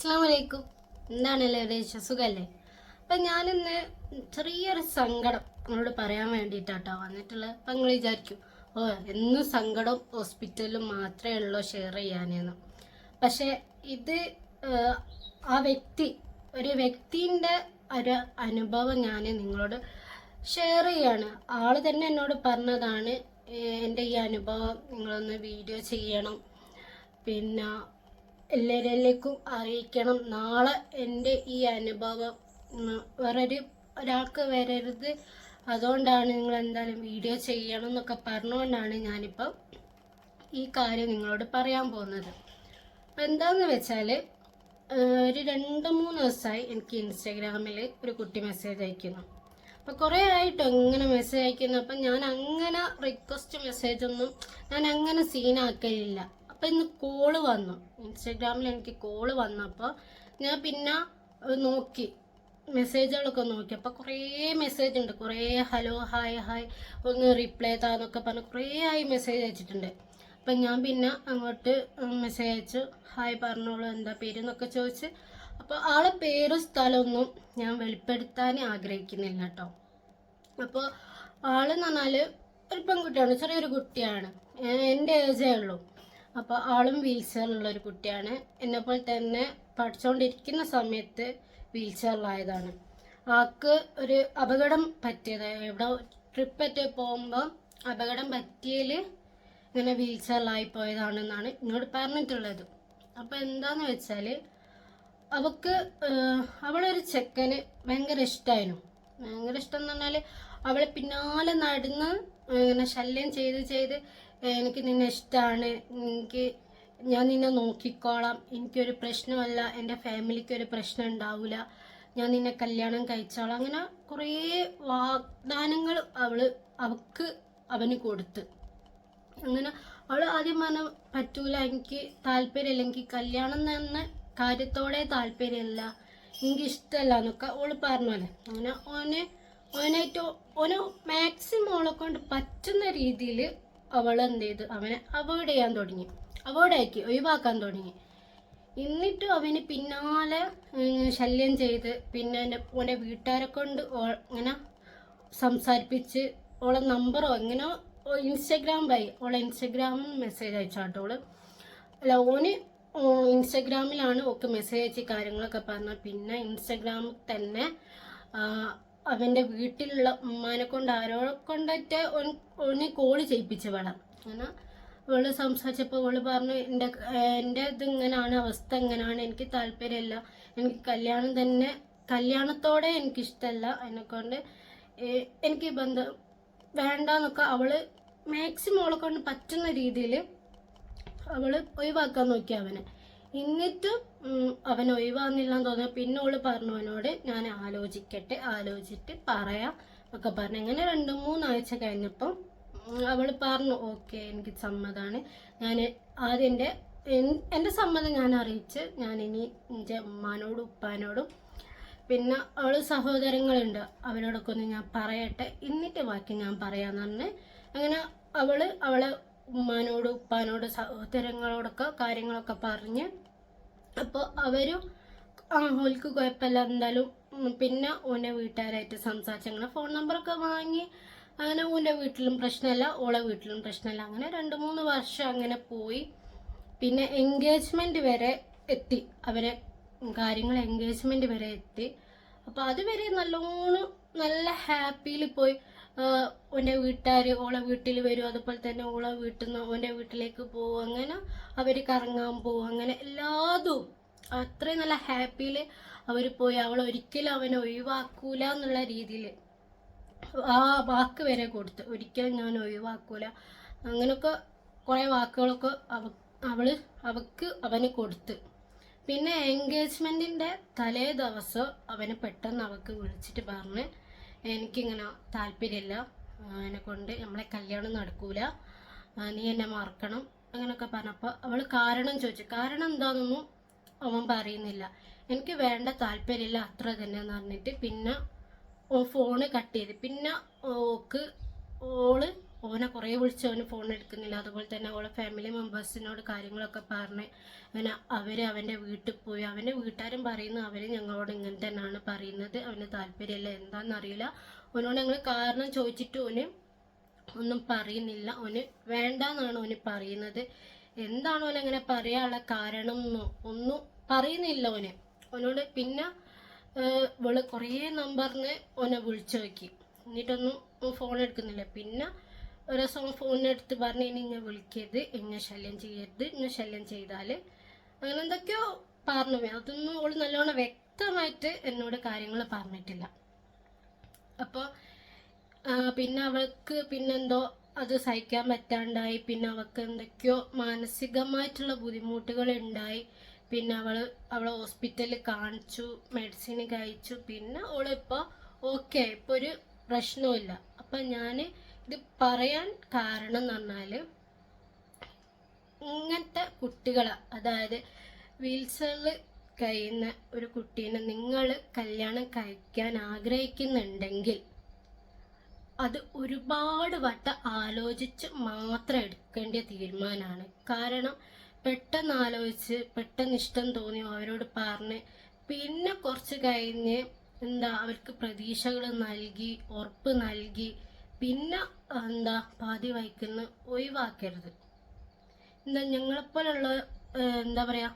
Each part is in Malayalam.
അസ്സാം വലൈക്കും എന്താണ് എല്ലാവരും സുഖമല്ലേ അപ്പം ഞാനിന്ന് ചെറിയൊരു സങ്കടം നിങ്ങളോട് പറയാൻ വേണ്ടിയിട്ടാട്ടോ വന്നിട്ടുള്ളത്. അപ്പം നിങ്ങൾ വിചാരിക്കും ഓ എന്നും സങ്കടം ഹോസ്പിറ്റലിൽ മാത്രമേ ഉള്ളൂ ഷെയർ ചെയ്യാനെന്ന്. പക്ഷേ ഇത് ആ വ്യക്തി ഒരു വ്യക്തിന്റെ ഒരു അനുഭവം ഞാൻ നിങ്ങളോട് ഷെയർ ചെയ്യാണ്. ആൾ തന്നെ എന്നോട് പറഞ്ഞതാണ് എന്റെ ഈ അനുഭവം നിങ്ങളൊന്ന് വീഡിയോ ചെയ്യണം. പിന്നെ എല്ലാവരിലേക്കും അറിയിക്കണം. നാളെ എന്റെ ഈ അനുഭവം വേറൊരു ഒരാൾക്ക് വരരുത്. അതുകൊണ്ടാണ് നിങ്ങൾ എന്തായാലും വീഡിയോ ചെയ്യണം എന്നൊക്കെ പറഞ്ഞുകൊണ്ടാണ് ഞാനിപ്പം ഈ കാര്യം നിങ്ങളോട് പറയാൻ പോകുന്നത്. അപ്പം എന്താന്ന് വെച്ചാൽ ഒരു രണ്ട് മൂന്ന് ദിവസമായി എനിക്ക് ഇൻസ്റ്റാഗ്രാമിൽ ഒരു കുട്ടി മെസ്സേജ് അയക്കുന്നു. അപ്പോൾ കുറേ ആയിട്ടോ ഇങ്ങനെ മെസ്സേജ് അയക്കുന്നു. അപ്പം ഞാൻ അങ്ങനെ റിക്വസ്റ്റ് മെസ്സേജ് ഒന്നും ഞാൻ അങ്ങനെ സീനാക്കലില്ല അപ്പം ഇന്ന് കോൾ വന്നു. ഇൻസ്റ്റാഗ്രാമിൽ എനിക്ക് കോൾ വന്നപ്പോൾ ഞാൻ പിന്നെ നോക്കി. മെസ്സേജുകളൊക്കെ നോക്കി. അപ്പോൾ കുറേ മെസ്സേജ് ഉണ്ട് കുറേ ഹലോ ഹായ് ഹായ് ഒന്ന് റിപ്ലൈ താന്നൊക്കെ പറഞ്ഞ് കുറേ ആയി മെസ്സേജ് അയച്ചിട്ടുണ്ട്. അപ്പം ഞാൻ പിന്നെ അങ്ങോട്ട് മെസ്സേജ് അയച്ചു. ഹായ് പറഞ്ഞോളൂ. എന്താ പേര് എന്നൊക്കെ ചോദിച്ച്. അപ്പോൾ ആളെ പേരും സ്ഥലമൊന്നും ഞാൻ വെളിപ്പെടുത്താൻ ആഗ്രഹിക്കുന്നില്ല കേട്ടോ അപ്പോൾ ആളെന്ന് പറഞ്ഞാൽ ഒരു പെൺകുട്ടിയാണ്. ചെറിയൊരു കുട്ടിയാണ്. എന്റെ ഏജേ ഉള്ളൂ. അപ്പോൾ ആളും വീൽ ചെയറിലുള്ള ഒരു കുട്ടിയാണ്. എന്നെപ്പോലെ തന്നെ പഠിച്ചുകൊണ്ടിരിക്കുന്ന സമയത്ത് വീൽ ചെയറിലായതാണ് ആൾക്ക് ഒരു അപകടം പറ്റിയത്. എവിടെ ട്രിപ്പ് പറ്റി പോകുമ്പോൾ അപകടം പറ്റിയതിൽ ഇങ്ങനെ വീൽ ചെയറിലായി പോയതാണെന്നാണ് എന്നോട് പറഞ്ഞിട്ടുള്ളത്. അപ്പോൾ എന്താന്ന് വെച്ചാൽ അവക്ക് ഏഹ്, അവളൊരു ചെക്കന് ഭയങ്കര ഇഷ്ടമായിരുന്നു ഭയങ്കര ഇഷ്ടം എന്ന് പറഞ്ഞാൽ അവളെ പിന്നാലെ നടന്ന് ഇങ്ങനെ ശല്യം ചെയ്ത് ചെയ്ത് എനിക്ക് നിന്നെ ഇഷ്ടമാണ് എനിക്ക് ഞാൻ നിന്നെ നോക്കിക്കോളാം. എനിക്കൊരു പ്രശ്നമല്ല. എന്റെ ഫാമിലിക്ക് ഒരു പ്രശ്നം ഉണ്ടാവില്ല ഞാൻ നിന്നെ കല്യാണം കഴിച്ചോളാം. അങ്ങനെ കുറേ വാഗ്ദാനങ്ങൾ അവൾ അവക്ക് അവന് കൊടുത്ത്. അങ്ങനെ അവൾ ആദ്യം പറഞ്ഞ പറ്റൂല. എനിക്ക് താല്പര്യമില്ല. എനിക്ക് കല്യാണം എന്ന കാര്യത്തോടെ താല്പര്യമില്ല. എനിക്ക് ഇഷ്ടമല്ല എന്നൊക്കെ ഓൾ പറഞ്ഞോലെ അങ്ങനെ ഓനെ ഓനായിട്ട് ഓന് മാക്സിമം ഓളെ കൊണ്ട് പറ്റുന്ന രീതിയിൽ അവൾ എന്ത് ചെയ്തു? അവനെ അവോയ്ഡ് ചെയ്യാൻ തുടങ്ങി. അവോയ്ഡ് ആക്കി ഒഴിവാക്കാൻ തുടങ്ങി. എന്നിട്ടും അവന് പിന്നാലെ ശല്യം ചെയ്ത് പിന്നെ എന്റെ ഓന്റെ വീട്ടുകാരെ കൊണ്ട് ഇങ്ങനെ സംസാരിപ്പിച്ച് ഓളെ നമ്പറോ എങ്ങനെയോ ഓ- ഇൻസ്റ്റഗ്രാം വഴി ഓളെ ഇൻസ്റ്റഗ്രാമിൽ മെസ്സേജ് അയച്ചാട്ടോൾ അല്ല ഓന് ഇൻസ്റ്റഗ്രാമിലാണ് ഓക്ക് മെസ്സേജ് അയച്ച് കാര്യങ്ങളൊക്കെ പറഞ്ഞ പിന്നെ ഇൻസ്റ്റഗ്രാമിൽ തന്നെ അവന്റെ വീട്ടിലുള്ള ഉമ്മാനെ കൊണ്ട് ആരോ കൊണ്ടൊക്കെ ഒന്നി കോൾ ചെയ്യിപ്പിച്ച് വേണം അങ്ങനെ അവൾ സംസാരിച്ചപ്പോൾ അവൾ പറഞ്ഞു എന്റെ എന്റെ ഇത് ഇങ്ങനെയാണ് അവസ്ഥ എങ്ങനെയാണ് എനിക്ക് താല്പര്യമില്ല. എനിക്ക് കല്യാണം തന്നെ കല്യാണത്തോടെ എനിക്കിഷ്ടമല്ല അതിനെക്കൊണ്ട് ഏഹ്, എനിക്ക് ബന്ധം വേണ്ടെന്നൊക്കെ അവൾ മാക്സിമം അവളെ കൊണ്ട് പറ്റുന്ന രീതിയിൽ അവൾ ഒഴിവാക്കാൻ നോക്കി അവനെ. എന്നിട്ടും അവൻ ഒഴിവാകുന്നില്ലെന്ന് തോന്നിയ പിന്നെ ഓൾ പറഞ്ഞു അവനോട് ഞാൻ ആലോചിക്കട്ടെ ആലോചിച്ചിട്ട് പറയാം ഒക്കെ പറഞ്ഞു. അങ്ങനെ രണ്ട് മൂന്നാഴ്ച കഴിഞ്ഞപ്പം ഉം, അവൾ പറഞ്ഞു ഓക്കെ എനിക്ക് സമ്മതമാണ് ഞാൻ ആദ്യം എന്റെ എൻ- എന്റെ സമ്മതം ഞാൻ അറിയിച്ച് ഞാൻ ഇനി എന്റെ ഉമ്മാനോടും ഉപ്പാനോടും പിന്നെ അവൾ സഹോദരങ്ങളുണ്ട് അവരോടൊക്കെ ഒന്ന് ഞാൻ പറയട്ടെ എന്നിട്ട് ബാക്കി ഞാൻ പറയാന്ന് പറഞ്ഞ്. അങ്ങനെ അവൾ അവളെ ഉമ്മാനോട് ഉപ്പാനോട് സഹോദരങ്ങളോടൊക്കെ കാര്യങ്ങളൊക്കെ പറഞ്ഞ് അപ്പോൾ അവരും ആ ഓൽക്ക് കുഴപ്പമില്ല എന്തായാലും പിന്നെ ഓന്റെ വീട്ടുകാരായിട്ട് സംസാരിച്ച് അങ്ങനെ ഫോൺ നമ്പറൊക്കെ വാങ്ങി അങ്ങനെ ഓന്റെ വീട്ടിലും പ്രശ്നമില്ല ഓളെ വീട്ടിലും പ്രശ്നമില്ല. അങ്ങനെ രണ്ട് മൂന്ന് വർഷം അങ്ങനെ പോയി. പിന്നെ എൻഗേജ്മെന്റ് വരെ എത്തി. അവരെ കാര്യങ്ങൾ എൻഗേജ്മെന്റ് വരെ എത്തി. അപ്പോൾ അതുവരെ നല്ലോണം നല്ല ഹാപ്പിയിൽ പോയി. ഓന്റെ വീട്ടുകാർ ഓളെ വീട്ടിൽ വരും. അതുപോലെ തന്നെ ഓളെ വീട്ടിൽ നിന്ന് ഓന്റെ വീട്ടിലേക്ക് പോകും അങ്ങനെ അവർ കറങ്ങാൻ പോകും അങ്ങനെ എല്ലാതും അത്രയും നല്ല ഹാപ്പിയിൽ അവർ പോയി. അവൾ ഒരിക്കലും അവനെ ഒഴിവാക്കൂല എന്നുള്ള രീതിയിൽ ആ വാക്ക് വരെ കൊടുത്തു. ഒരിക്കലും ഞാൻ ഒഴിവാക്കൂല. അങ്ങനൊക്കെ കുറേ വാക്കുകളൊക്കെ അവ അവൾ അവക്ക് അവന് കൊടുത്ത്. പിന്നെ എൻഗേജ്മെന്റിന്റെ തലേ ദിവസം അവന് പെട്ടെന്ന് അവക്ക് വിളിച്ചിട്ട് പറഞ്ഞ് എനിക്കിങ്ങനെ താല്പര്യമില്ല. എന്നെ കൊണ്ട് നമ്മളെ കല്യാണം നടക്കൂല. നീ എന്നെ മറക്കണം. അങ്ങനെയൊക്കെ പറഞ്ഞപ്പോൾ അവൾ കാരണം ചോദിച്ചു. കാരണം എന്താണെന്നൊന്നും അവൻ പറയുന്നില്ല. എനിക്ക് വേണ്ട താല്പര്യമില്ല അത്ര തന്നെ എന്ന് പറഞ്ഞിട്ട് പിന്നെ ഫോണ് കട്ട് ചെയ്ത്. പിന്നെ ഓക്ക് ഓൾ ഓനെ കുറേ വിളിച്ച് അവന് ഫോൺ എടുക്കുന്നില്ല. അതുപോലെ തന്നെ അവളെ ഫാമിലി മെമ്പേഴ്സിനോട് കാര്യങ്ങളൊക്കെ പറഞ്ഞ് അങ്ങനെ അവർ അവന്റെ വീട്ടിൽ പോയി. അവന്റെ വീട്ടുകാരും പറയുന്നു അവർ ഞങ്ങളോട് ഇങ്ങനെ തന്നെയാണ് പറയുന്നത്. അവന് താല്പര്യമില്ല. എന്താണെന്നറിയില്ല ഓനോട് ഞങ്ങൾ കാരണം ചോദിച്ചിട്ട് ഓന് ഒന്നും പറയുന്നില്ല. ഓന് വേണ്ടെന്നാണ് ഓന് പറയുന്നത്. എന്താണ് ഓൻ അങ്ങനെ പറയാനുള്ള കാരണം എന്നോ ഒന്നും പറയുന്നില്ല ഓന്. ഓനോട് പിന്നെ ഇവൾ കുറേ നമ്പറിന് ഓനെ വിളിച്ചു നോക്കി. എന്നിട്ടൊന്നും ഫോൺ എടുക്കുന്നില്ല. പിന്നെ ഒരു ദിവസം ഫോണിനെടുത്ത് പറഞ്ഞ് ഇങ്ങനെ വിളിക്കരുത് ഇങ്ങനെ ശല്യം ചെയ്യരുത് ഇങ്ങനെ ശല്യം ചെയ്താൽ അങ്ങനെ എന്തൊക്കെയോ പറഞ്ഞു അതൊന്നും അവൾ നല്ലോണം വ്യക്തമായിട്ട് എന്നോട് കാര്യങ്ങൾ പറഞ്ഞിട്ടില്ല. അപ്പോൾ പിന്നെ അവൾക്ക് പിന്നെന്തോ അത് സഹിക്കാൻ പറ്റാണ്ടായി പിന്നെ അവൾക്ക് എന്തൊക്കെയോ മാനസികമായിട്ടുള്ള ബുദ്ധിമുട്ടുകൾ ഉണ്ടായി. പിന്നെ അവൾ അവളെ ഹോസ്പിറ്റലിൽ കാണിച്ചു മെഡിസിൻ കഴിച്ചു. പിന്നെ അവളിപ്പോൾ ഓക്കെ ഇപ്പോൾ ഒരു പ്രശ്നവും ഇല്ല അപ്പം ഞാൻ ഇത് പറയാൻ കാരണം എന്ന് പറഞ്ഞാൽ ഇങ്ങനത്തെ കുട്ടികളെ അതായത് വീൽസറിൽ കഴിയുന്ന ഒരു കുട്ടീനെ നിങ്ങൾ കല്യാണം കഴിക്കാൻ ആഗ്രഹിക്കുന്നുണ്ടെങ്കിൽ അത് ഒരുപാട് വട്ടം ആലോചിച്ച് മാത്രം എടുക്കേണ്ട തീരുമാനമാണ്. കാരണം പെട്ടെന്ന് ആലോചിച്ച് പെട്ടെന്ന് ഇഷ്ടം തോന്നി അവരോട് പറഞ്ഞ് പിന്നെ കുറച്ച് കഴിഞ്ഞ് എന്താ അവർക്ക് പ്രതീക്ഷകൾ നൽകി ഉറപ്പ് നൽകി പിന്നെ എന്താ പാതി വയ്ക്കുന്ന ഒഴിവാക്കരുത്. എന്താ ഞങ്ങളെപ്പോലുള്ള എന്താ പറയാ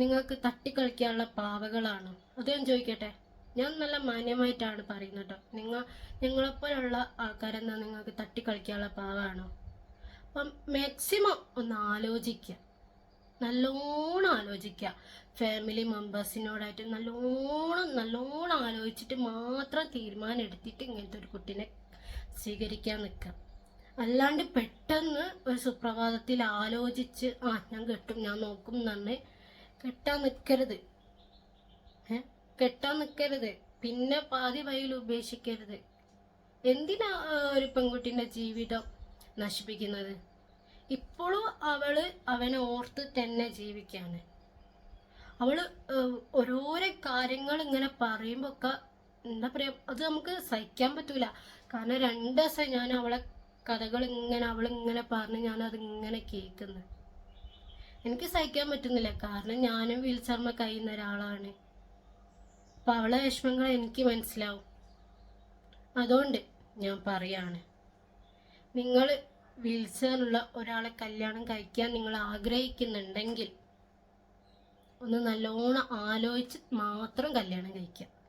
നിങ്ങൾക്ക് തട്ടിക്കളിക്കാനുള്ള പാവകളാണ്. അത് ഞാൻ ചോദിക്കട്ടെ? ഞാൻ നല്ല മാന്യമായിട്ടാണ് പറയുന്നത് കേട്ടോ നിങ്ങൾ ഞങ്ങളെപ്പോലുള്ള ആൾക്കാരെന്താ നിങ്ങൾക്ക് തട്ടിക്കളിക്കാനുള്ള പാവമാണോ അപ്പം മാക്സിമം ഒന്ന് ആലോചിക്കുക നല്ലോണം ആലോചിക്കുക ഫാമിലി മെമ്പേഴ്സിനോടായിട്ട് നല്ലോണം നല്ലോണം ആലോചിച്ചിട്ട് മാത്രം തീരുമാനം എടുത്തിട്ട് ഇങ്ങനത്തെ ഒരു കുട്ടീനെ സ്വീകരിക്കാൻ നിൽക്കാം അല്ലാണ്ട് പെട്ടെന്ന് ഒരു സുപ്രഭാതത്തിൽ ആലോചിച്ച് ആ ഞാൻ കെട്ടും ഞാൻ നോക്കും തന്നെ കെട്ടാൻ നിൽക്കരുത്. കെട്ടാൻ നിൽക്കരുത്. പിന്നെ പാതി വഴിയിൽ ഉപേക്ഷിക്കരുത്. എന്തിനാ ഒരു പെൺകുട്ടിന്റെ ജീവിതം നശിപ്പിക്കുന്നത്? ഇപ്പോഴും അവൾ അവനെ ഓർത്ത് തന്നെ ജീവിക്കാണ് അവൾ ഓരോരോ കാര്യങ്ങൾ ഇങ്ങനെ പറയുമ്പോ ഒക്കെ എന്താ പറയാ അത് നമുക്ക് സഹിക്കാൻ പറ്റൂല. കാരണം രണ്ട് ദിവസം ഞാൻ അവളെ കഥകൾ ഇങ്ങനെ അവൾ ഇങ്ങനെ പറഞ്ഞ് ഞാൻ ഇങ്ങനെ കേൾക്കുന്നു. എനിക്ക് സഹിക്കാൻ പറ്റുന്നില്ല. കാരണം ഞാനും വീൽചർമ്മ കഴിയുന്ന ഒരാളാണ്. അപ്പൊ അവളെ വിഷമങ്ങൾ എനിക്ക് മനസ്സിലാവും. അതുകൊണ്ട് ഞാൻ പറയാണ് നിങ്ങൾ വീൽചെയറുള്ള ഒരാളെ കല്യാണം കഴിക്കാൻ നിങ്ങൾ ആഗ്രഹിക്കുന്നുണ്ടെങ്കിൽ ഒന്ന് നല്ലോണം ആലോചിച്ച് മാത്രം കല്യാണം കഴിക്കുക.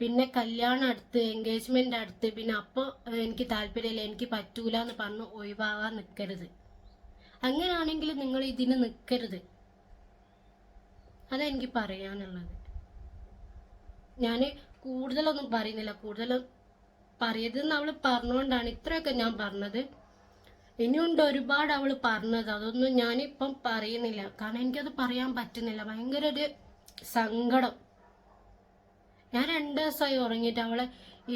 പിന്നെ കല്യാണം അടുത്ത് എൻഗേജ്മെന്റ് അടുത്ത് പിന്നെ അപ്പോൾ എനിക്ക് താല്പര്യമില്ല എനിക്ക് പറ്റൂല എന്ന് പറഞ്ഞ് ഒഴിവാകാൻ നിൽക്കരുത് അങ്ങനെയാണെങ്കിൽ നിങ്ങൾ ഇതിന് നിൽക്കരുത് അതെനിക്ക് പറയാനുള്ളത്. ഞാൻ കൂടുതലൊന്നും പറയുന്നില്ല. കൂടുതൽ പറയരുതെന്ന് അവൾ പറഞ്ഞുകൊണ്ടാണ് ഇത്രയൊക്കെ ഞാൻ പറഞ്ഞത്. ഇനിയുണ്ട് ഒരുപാട് അവൾ പറഞ്ഞത്. അതൊന്നും ഞാനിപ്പം പറയുന്നില്ല. കാരണം എനിക്കത് പറയാൻ പറ്റുന്നില്ല. ഭയങ്കര ഒരു സങ്കടം. ഞാൻ രണ്ട് ദിവസമായി ഉറങ്ങിയിട്ട് അവളെ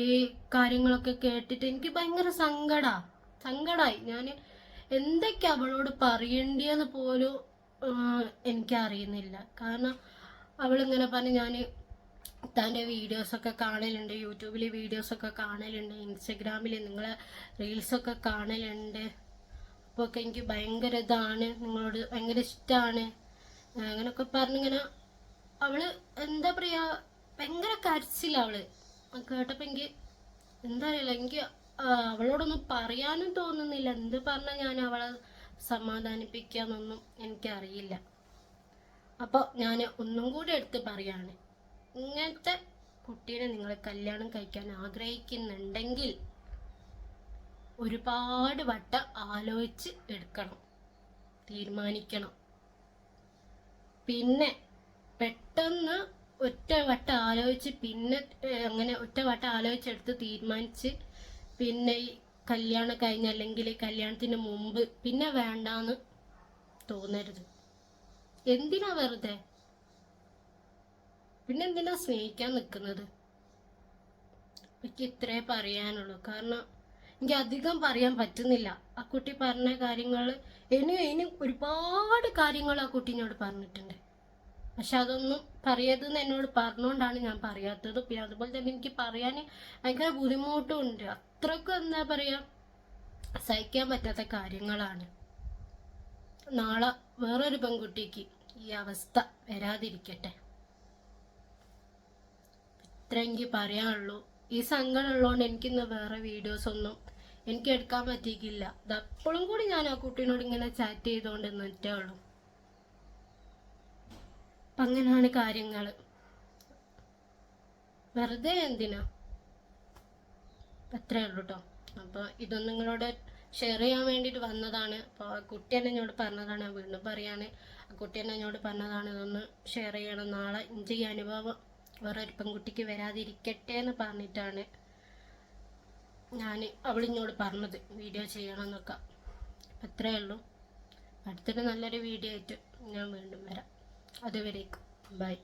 ഈ കാര്യങ്ങളൊക്കെ കേട്ടിട്ട് എനിക്ക് ഭയങ്കര സങ്കടാ. സങ്കടായി. ഞാൻ എന്തൊക്കെ അവളോട് പറയേണ്ടിയെന്ന് പോലും എനിക്കറിയുന്നില്ല. കാരണം അവളിങ്ങനെ പറഞ്ഞ് ഞാൻ തന്റെ വീഡിയോസൊക്കെ കാണലുണ്ട് യൂട്യൂബിൽ വീഡിയോസൊക്കെ കാണലുണ്ട് ഇൻസ്റ്റഗ്രാമിൽ നിങ്ങളെ റീൽസൊക്കെ കാണലുണ്ട്. അപ്പോൾ ഒക്കെ എനിക്ക് ഭയങ്കര ഇതാണ് നിങ്ങളോട് ഭയങ്കര ഇഷ്ടമാണ് അങ്ങനെയൊക്കെ പറഞ്ഞിങ്ങനെ അവൾ എന്താ പറയാ ഭയങ്കര കരച്ചില്ല അവൾ. കേട്ടപ്പോൾ കേട്ടപ്പോ എനിക്ക് എന്താ അറിയില്ല എനിക്ക് അവളോടൊന്നും പറയാനും തോന്നുന്നില്ല. എന്ത് പറഞ്ഞാൽ ഞാൻ അവളെ സമാധാനിപ്പിക്കാന്നൊന്നും എനിക്കറിയില്ല. അപ്പോൾ ഞാൻ ഒന്നും കൂടി എടുത്ത് പറയാണ് ഇങ്ങനത്തെ കുട്ടീനെ നിങ്ങൾ കല്യാണം കഴിക്കാൻ ആഗ്രഹിക്കുന്നുണ്ടെങ്കിൽ ഒരുപാട് വട്ടം ആലോചിച്ച് എടുക്കണം തീരുമാനിക്കണം. പിന്നെ പെട്ടെന്ന് ഒറ്റ വട്ടം ആലോചിച്ച് പിന്നെ അങ്ങനെ ഒറ്റ വട്ടം ആലോചിച്ചെടുത്ത് തീരുമാനിച്ച് പിന്നെ ഈ കല്യാണം കഴിഞ്ഞ അല്ലെങ്കിൽ കല്യാണത്തിന് മുമ്പ് പിന്നെ വേണ്ടാന്ന് തോന്നരുത്. എന്തിനാ വെറുതെ? പിന്നെ എന്തിനാ സ്നേഹിക്കാൻ നിൽക്കുന്നത് എനിക്ക് ഇത്രേ പറയാനുള്ളൂ. കാരണം എനിക്ക് അധികം പറയാൻ പറ്റുന്നില്ല. ആ കുട്ടി പറഞ്ഞ കാര്യങ്ങൾ ഇനിയും ഇനിയും ഒരുപാട് കാര്യങ്ങൾ ആ കുട്ടീനോട് പറഞ്ഞിട്ടുണ്ട്. പക്ഷെ അതൊന്നും പറയരുതെന്ന് എന്നോട് പറഞ്ഞുകൊണ്ടാണ് ഞാൻ പറയാത്തത്. പിന്നെ അതുപോലെ തന്നെ എനിക്ക് പറയാൻ ഭയങ്കര ബുദ്ധിമുട്ടും ഉണ്ട് അത്രക്കും എന്താ പറയാ സഹിക്കാൻ പറ്റാത്ത കാര്യങ്ങളാണ്. നാളെ വേറൊരു പെൺകുട്ടിക്ക് ഈ അവസ്ഥ വരാതിരിക്കട്ടെ. ഇത്രയെങ്കിൽ പറയാനുള്ളൂ. ഈ സങ്കടം ഉള്ളതുകൊണ്ട് എനിക്കിന്ന് വേറെ വീഡിയോസ് ഒന്നും എനിക്ക് എടുക്കാൻ പറ്റിയിട്ടില്ല. അതപ്പോഴും കൂടി ഞാൻ ആ കുട്ടീനോട് ഇങ്ങനെ ചാറ്റ് ചെയ്തുകൊണ്ട് നിന്നിട്ടേ ഉള്ളൂ. അപ്പം അങ്ങനെയാണ് കാര്യങ്ങൾ വെറുതെ എന്തിനാ? അത്രേ ഉള്ളൂ കേട്ടോ അപ്പോൾ ഇതൊന്നും നിങ്ങളോട് ഷെയർ ചെയ്യാൻ വേണ്ടിയിട്ട് വന്നതാണ്. അപ്പോൾ ആ കുട്ടി തന്നെ എന്നോട് പറഞ്ഞതാണ് വീണ്ടും പറയാണ്. ആ കുട്ടി തന്നെ എന്നോട് പറഞ്ഞതാണ് ഇതൊന്ന് ഷെയർ ചെയ്യണം. നാളെ ഇഞ്ചി അനുഭവം വേറെ ഒരു പെൺകുട്ടിക്ക് വരാതിരിക്കട്ടെ എന്ന് പറഞ്ഞിട്ടാണ് ഞാൻ അവളിഞ്ഞോട് പറഞ്ഞത് വീഡിയോ ചെയ്യണം എന്നൊക്കെ. അത്രേ ഉള്ളൂ അടുത്തൊരു നല്ലൊരു വീഡിയോ ആയിട്ട് ഞാൻ വീണ്ടും വരാം. அதுவரைக்கும் பாய்